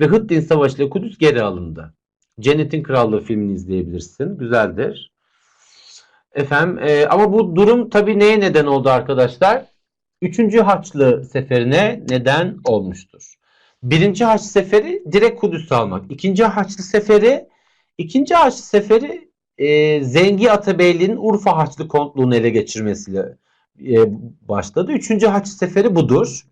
Ve Hıddin Savaşı ile Kudüs geri alındı. Cennetin Krallığı filmini izleyebilirsin. Güzeldir. Efendim e, ama bu durum tabii neye neden oldu arkadaşlar? Üçüncü Haçlı Seferi'ne neden olmuştur. Birinci Haçlı Seferi direkt Kudüs'ü almak. İkinci Haçlı Seferi ikinci Haçlı Seferi e, Zengi Atabeyli'nin Urfa Haçlı Kontluğunu ele geçirmesiyle e, başladı. Üçüncü Haçlı Seferi budur.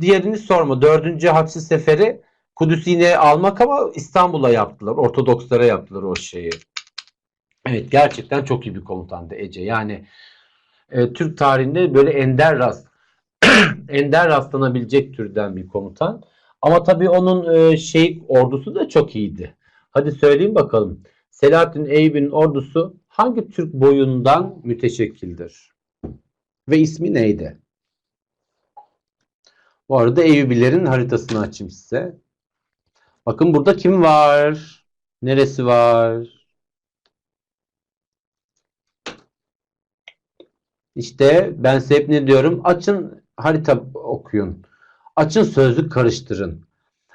Diğerini sorma. Dördüncü Haçlı Seferi Kudüs'ü yine almak ama İstanbul'a yaptılar. Ortodokslara yaptılar o şeyi. Evet gerçekten çok iyi bir komutandı Ece. Yani e, Türk tarihinde böyle ender rast ender rastlanabilecek türden bir komutan. Ama tabii onun e, şey ordusu da çok iyiydi. Hadi söyleyeyim bakalım. Selahattin Eyyubi'nin ordusu hangi Türk boyundan müteşekkildir? Ve ismi neydi? Bu arada Eyyubilerin haritasını açayım size. Bakın burada kim var? Neresi var? İşte ben size hep ne diyorum? Açın harita okuyun. Açın sözlük karıştırın.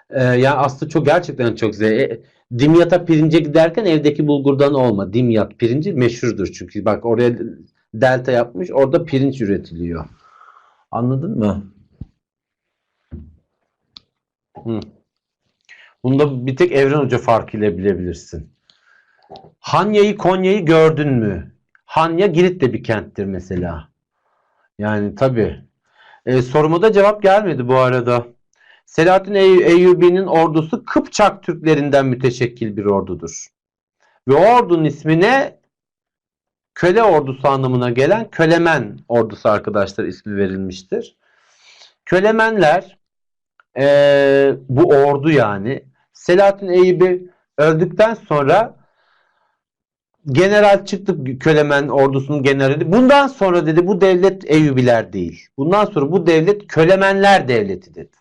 Ee, yani aslında çok gerçekten çok güzel. E, Dimyat'a pirince giderken evdeki bulgurdan olma. Dimyat pirinci meşhurdur çünkü. Bak oraya delta yapmış. Orada pirinç üretiliyor. Anladın mı? Hı. Bunda bir tek Evren Hoca farkıyla bilebilirsin. Hanya'yı Konya'yı gördün mü? Hanya Girit de bir kenttir mesela. Yani tabii. E, soruma da cevap gelmedi bu arada. Selahattin Ey- Eyyubi'nin ordusu Kıpçak Türklerinden müteşekkil bir ordudur. Ve ordunun ismine köle ordusu anlamına gelen Kölemen ordusu arkadaşlar ismi verilmiştir. Kölemenler e, bu ordu yani Selahattin Eyyubi öldükten sonra general çıktı Kölemen ordusunun generali. Bundan sonra dedi bu devlet Eyyubiler değil. Bundan sonra bu devlet Kölemenler devleti dedi.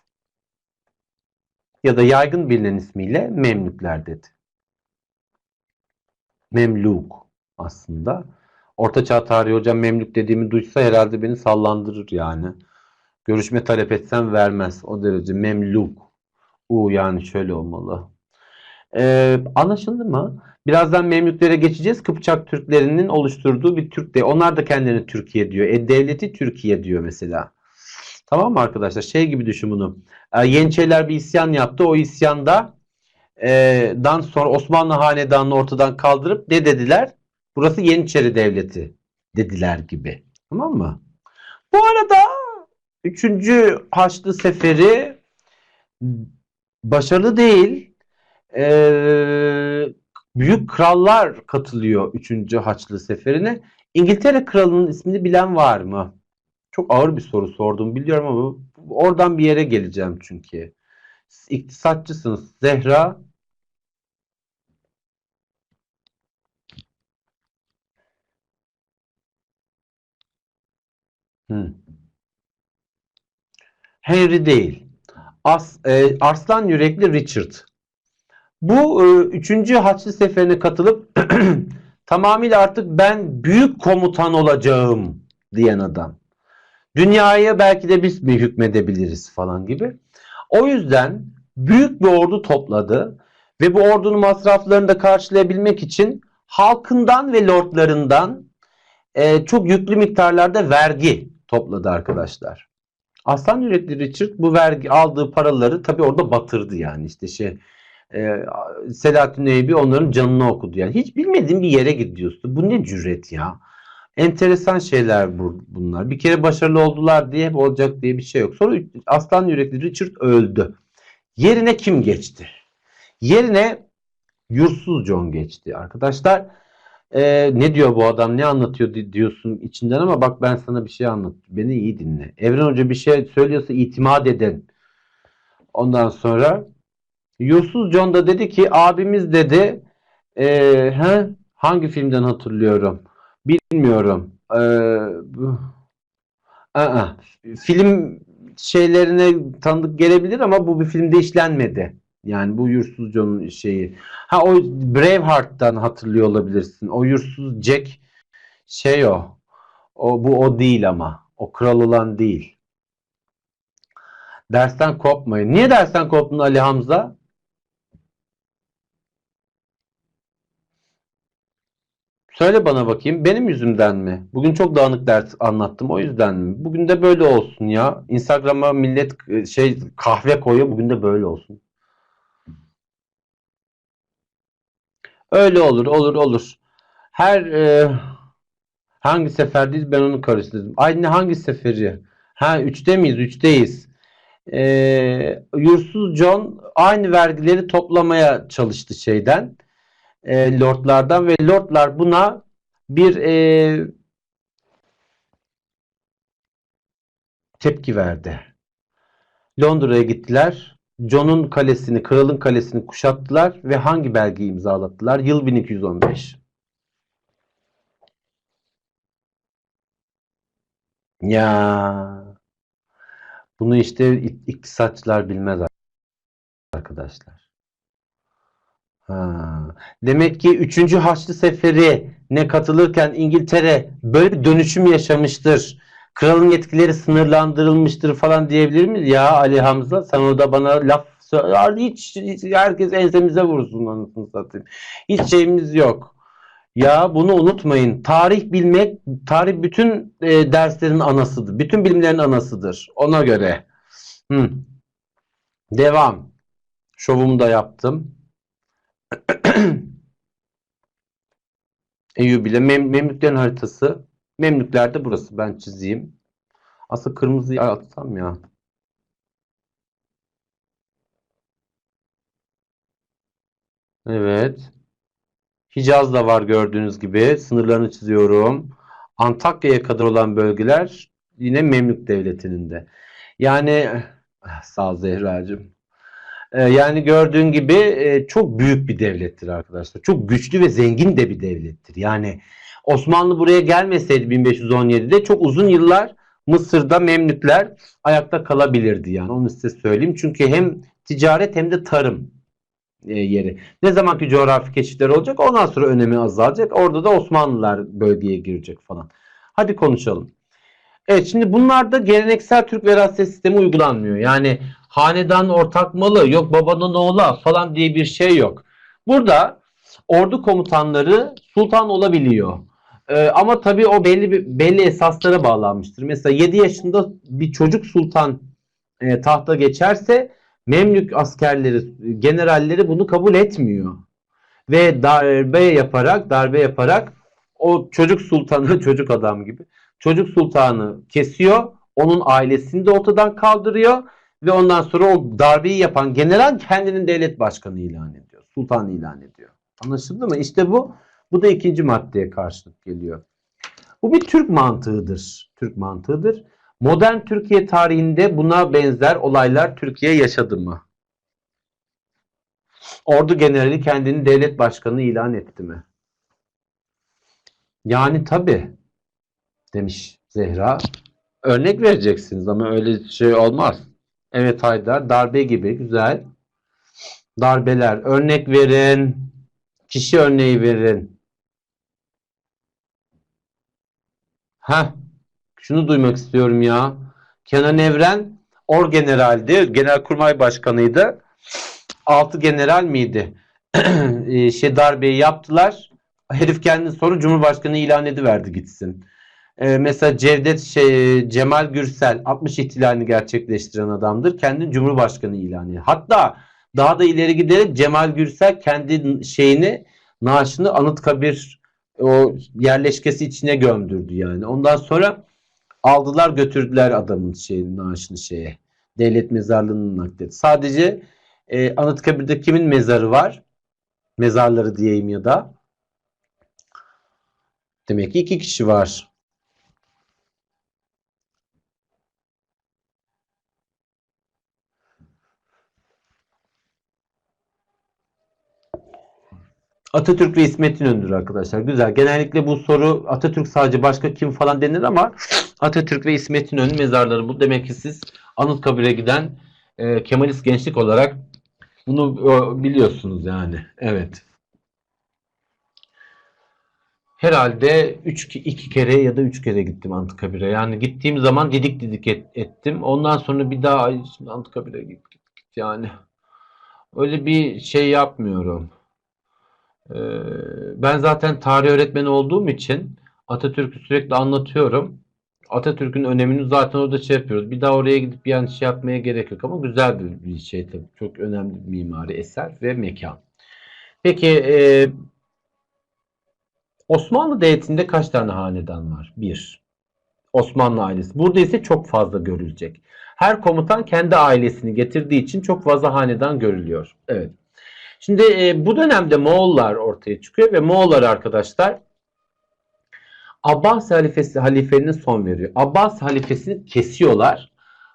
Ya da yaygın bilinen ismiyle Memlükler dedi. Memluk aslında. Ortaçağ tarihi hocam Memlük dediğimi duysa herhalde beni sallandırır yani. Görüşme talep etsem vermez. O derece Memluk. U yani şöyle olmalı. Ee, anlaşıldı mı? Birazdan Memlüklere geçeceğiz. Kıpçak Türklerinin oluşturduğu bir Türk de. Onlar da kendilerini Türkiye diyor. E, devleti Türkiye diyor mesela. Tamam mı arkadaşlar? Şey gibi düşün bunu. E, Yeniçeriler bir isyan yaptı. O isyanda e, dan sonra Osmanlı Hanedanı'nı ortadan kaldırıp ne dediler? Burası Yeniçeri Devleti dediler gibi. Tamam mı? Bu arada 3. Haçlı Seferi başarılı değil. Ee, büyük krallar katılıyor 3. Haçlı Seferi'ne. İngiltere kralının ismini bilen var mı? Çok ağır bir soru sordum biliyorum ama oradan bir yere geleceğim çünkü. Siz iktisatçısınız. Zehra Hı. Henry değil. As, e, Arslan Yürekli Richard. Bu e, üçüncü Haçlı Seferi'ne katılıp tamamıyla artık ben büyük komutan olacağım diyen adam. Dünyaya belki de biz mi hükmedebiliriz falan gibi. O yüzden büyük bir ordu topladı ve bu ordunun masraflarını da karşılayabilmek için halkından ve lordlarından e, çok yüklü miktarlarda vergi topladı arkadaşlar. Aslan Yürekli Richard bu vergi aldığı paraları tabi orada batırdı yani. İşte şey e, Selahattin Eyübi onların canını okudu. Yani hiç bilmediğin bir yere gidiyorsun. Bu ne cüret ya? Enteresan şeyler bu, bunlar. Bir kere başarılı oldular diye hep olacak diye bir şey yok. Sonra Aslan Yürekli Richard öldü. Yerine kim geçti? Yerine Yursuz John geçti. Arkadaşlar ee, ne diyor bu adam ne anlatıyor di- diyorsun içinden ama bak ben sana bir şey anlat. Beni iyi dinle. Evren Hoca bir şey söylüyorsa itimat edin. Ondan sonra Yursuz John da dedi ki abimiz dedi ee, he, hangi filmden hatırlıyorum? Bilmiyorum. Ee, bu- Aa, film şeylerine tanıdık gelebilir ama bu bir filmde işlenmedi. Yani bu Yursuzca'nın şeyi. Ha o Braveheart'tan hatırlıyor olabilirsin. O Yursuz Jack şey o. O bu o değil ama. O kral olan değil. Dersten kopmayın. Niye dersten koptun Ali Hamza? Söyle bana bakayım benim yüzümden mi? Bugün çok dağınık ders anlattım o yüzden mi? Bugün de böyle olsun ya. Instagram'a millet e, şey kahve koyuyor bugün de böyle olsun. Öyle olur, olur, olur. Her e, hangi seferdeyiz ben onu karıştırdım. Aynı hangi seferi? Ha üçte miyiz? Üçteyiz. E, Yursuz John aynı vergileri toplamaya çalıştı şeyden. E, lordlardan ve lordlar buna bir e, tepki verdi. Londra'ya gittiler. John'un kalesini, kralın kalesini kuşattılar ve hangi belgeyi imzalattılar? Yıl 1215. Ya bunu işte ik- iktisatçılar bilmez arkadaşlar. Ha. Demek ki 3. Haçlı Seferi ne katılırken İngiltere böyle bir dönüşüm yaşamıştır. Kralın yetkileri sınırlandırılmıştır falan diyebilir miyiz? Ya Ali Hamza sen orada bana laf söyle. Hiç, hiç herkes ensemize vursun anasını satayım. Hiç şeyimiz yok. Ya bunu unutmayın. Tarih bilmek, tarih bütün e, derslerin anasıdır. Bütün bilimlerin anasıdır. Ona göre. Hı. Devam. Şovumu da yaptım. Eyüp ile Mem Memlüklerin haritası. Memlükler de burası. Ben çizeyim. Aslında kırmızıyı atsam ya. Evet. Hicaz da var gördüğünüz gibi. Sınırlarını çiziyorum. Antakya'ya kadar olan bölgeler yine Memlük Devleti'nin de. Yani ah, sağ ol Zehracığım. Ee, yani gördüğün gibi e, çok büyük bir devlettir arkadaşlar. Çok güçlü ve zengin de bir devlettir. Yani Osmanlı buraya gelmeseydi 1517'de çok uzun yıllar Mısır'da Memlükler ayakta kalabilirdi yani onu size söyleyeyim. Çünkü hem ticaret hem de tarım e, yeri. Ne zamanki coğrafi keşifler olacak ondan sonra önemi azalacak. Orada da Osmanlılar bölgeye girecek falan. Hadi konuşalım. Evet şimdi bunlarda geleneksel Türk veraset sistemi uygulanmıyor. Yani hanedan ortak malı yok babanın oğla falan diye bir şey yok. Burada ordu komutanları sultan olabiliyor. Ee, ama tabii o belli bir, belli esaslara bağlanmıştır. Mesela 7 yaşında bir çocuk sultan e, tahta geçerse Memlük askerleri, generalleri bunu kabul etmiyor. Ve darbe yaparak, darbe yaparak o çocuk sultanı, çocuk adam gibi, çocuk sultanı kesiyor. Onun ailesini de ortadan kaldırıyor. Ve ondan sonra o darbeyi yapan general kendinin devlet başkanı ilan ediyor. Sultan ilan ediyor. Anlaşıldı mı? İşte bu bu da ikinci maddeye karşılık geliyor. Bu bir Türk mantığıdır. Türk mantığıdır. Modern Türkiye tarihinde buna benzer olaylar Türkiye yaşadı mı? Ordu generali kendini devlet başkanı ilan etti mi? Yani tabi demiş Zehra. Örnek vereceksiniz ama öyle şey olmaz. Evet Haydar darbe gibi güzel. Darbeler örnek verin. Kişi örneği verin. Ha, şunu duymak istiyorum ya. Kenan Evren orgeneraldi. Genelkurmay başkanıydı. Altı general miydi? Ee, şey darbeyi yaptılar. Herif kendini sonra Cumhurbaşkanı ilan ediverdi gitsin. Ee, mesela Cevdet şey, Cemal Gürsel 60 ihtilalini gerçekleştiren adamdır. Kendini Cumhurbaşkanı ilan ediyor. Hatta daha da ileri giderek Cemal Gürsel kendi şeyini naaşını Anıtkabir o yerleşkesi içine gömdürdü yani. Ondan sonra aldılar götürdüler adamın şeyini naaşını şeye. Devlet mezarlığının nakletti. Sadece e, Anıtkabir'de kimin mezarı var? Mezarları diyeyim ya da. Demek ki iki kişi var. Atatürk ve İsmet İnönü'dür arkadaşlar. Güzel. Genellikle bu soru Atatürk sadece başka kim falan denir ama Atatürk ve İsmet İnönü mezarları bu. Demek ki siz Anıtkabir'e giden e, Kemalist gençlik olarak bunu e, biliyorsunuz yani. Evet. Herhalde 3 2 kere ya da 3 kere gittim Anıtkabir'e. Yani gittiğim zaman didik didik et- ettim. Ondan sonra bir daha "Ay, şimdi Anıtkabir'e git, git, git yani. Öyle bir şey yapmıyorum. Ee, ben zaten tarih öğretmeni olduğum için Atatürk'ü sürekli anlatıyorum. Atatürk'ün önemini zaten orada şey yapıyoruz. Bir daha oraya gidip yani şey yapmaya gerek yok ama güzel bir, bir şey tabii. Çok önemli bir mimari eser ve mekan. Peki e, Osmanlı Devleti'nde kaç tane hanedan var? Bir. Osmanlı ailesi. Burada ise çok fazla görülecek. Her komutan kendi ailesini getirdiği için çok fazla hanedan görülüyor. Evet. Şimdi e, bu dönemde Moğollar ortaya çıkıyor ve Moğollar arkadaşlar Abbas halifesi halifenin son veriyor. Abbas halifesini kesiyorlar.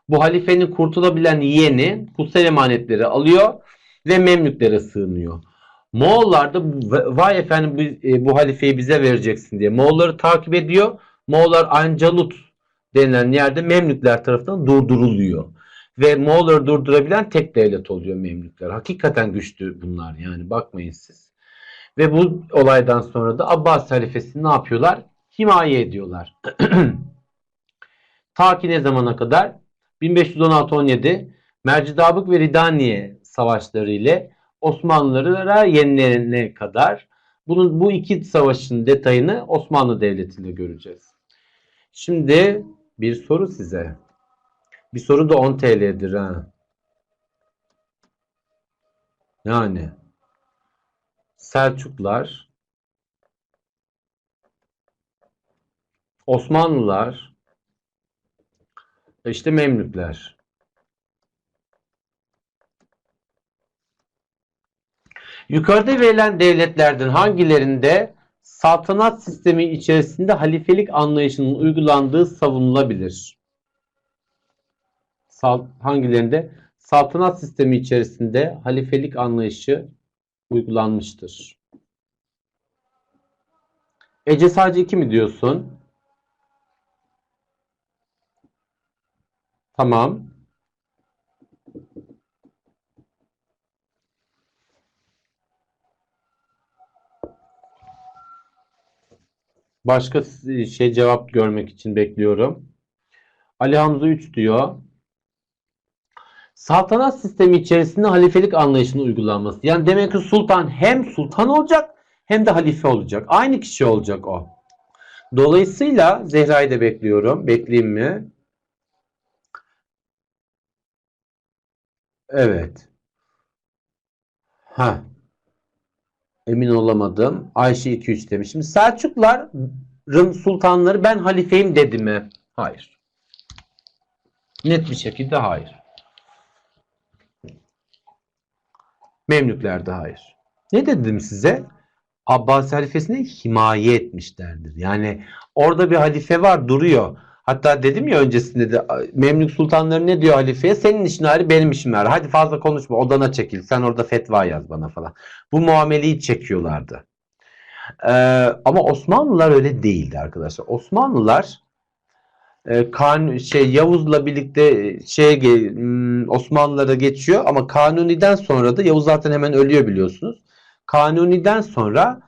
Bu halifenin kurtulabilen yeğeni kutsal emanetleri alıyor ve Memlüklere sığınıyor. Moğollar da vay efendim bu, e, bu halifeyi bize vereceksin diye Moğolları takip ediyor. Moğollar Ancalut denilen yerde Memlükler tarafından durduruluyor. Ve Moğolları durdurabilen tek devlet oluyor Memlükler. Hakikaten güçlü bunlar yani bakmayın siz. Ve bu olaydan sonra da Abbas halifesini ne yapıyorlar? Himaye ediyorlar. Ta ki ne zamana kadar? 1516-17 Mercidabık ve Ridaniye savaşları ile Osmanlılara yenilenene kadar bunun bu iki savaşın detayını Osmanlı Devleti'nde göreceğiz. Şimdi bir soru size. Bir soru da 10 TL'dir ha. Yani Selçuklar Osmanlılar işte Memlükler. Yukarıda verilen devletlerden hangilerinde saltanat sistemi içerisinde halifelik anlayışının uygulandığı savunulabilir? Hangilerinde saltanat sistemi içerisinde halifelik anlayışı uygulanmıştır? Ece sadece 2 mi diyorsun? Tamam. Başka şey cevap görmek için bekliyorum. Ali Hamza 3 diyor. Saltanat sistemi içerisinde halifelik anlayışının uygulanması. Yani demek ki sultan hem sultan olacak hem de halife olacak. Aynı kişi olacak o. Dolayısıyla Zehra'yı da bekliyorum. Bekleyeyim mi? Evet. Ha. Emin olamadım. Ayşe 2-3 demiş. Şimdi Selçukların sultanları ben halifeyim dedi mi? Hayır. Net bir şekilde hayır. Memlükler de hayır. Ne dedim size? Abbas halifesine himaye etmişlerdir. Yani orada bir halife var duruyor. Hatta dedim ya öncesinde de Memlük sultanları ne diyor halifeye? Senin işin ayrı benim işim ayrı. Hadi fazla konuşma odana çekil. Sen orada fetva yaz bana falan. Bu muameleyi çekiyorlardı. Ee, ama Osmanlılar öyle değildi arkadaşlar. Osmanlılar e, kan şey Yavuz'la birlikte şey hmm, Osmanlılara geçiyor ama Kanuni'den sonra da Yavuz zaten hemen ölüyor biliyorsunuz. Kanuni'den sonra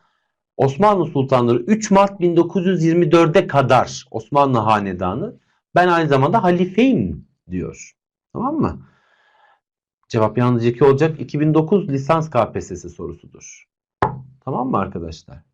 Osmanlı Sultanları 3 Mart 1924'e kadar Osmanlı Hanedanı ben aynı zamanda halifeyim diyor. Tamam mı? Cevap yalnızca 2 olacak. 2009 lisans KPSS sorusudur. Tamam mı arkadaşlar?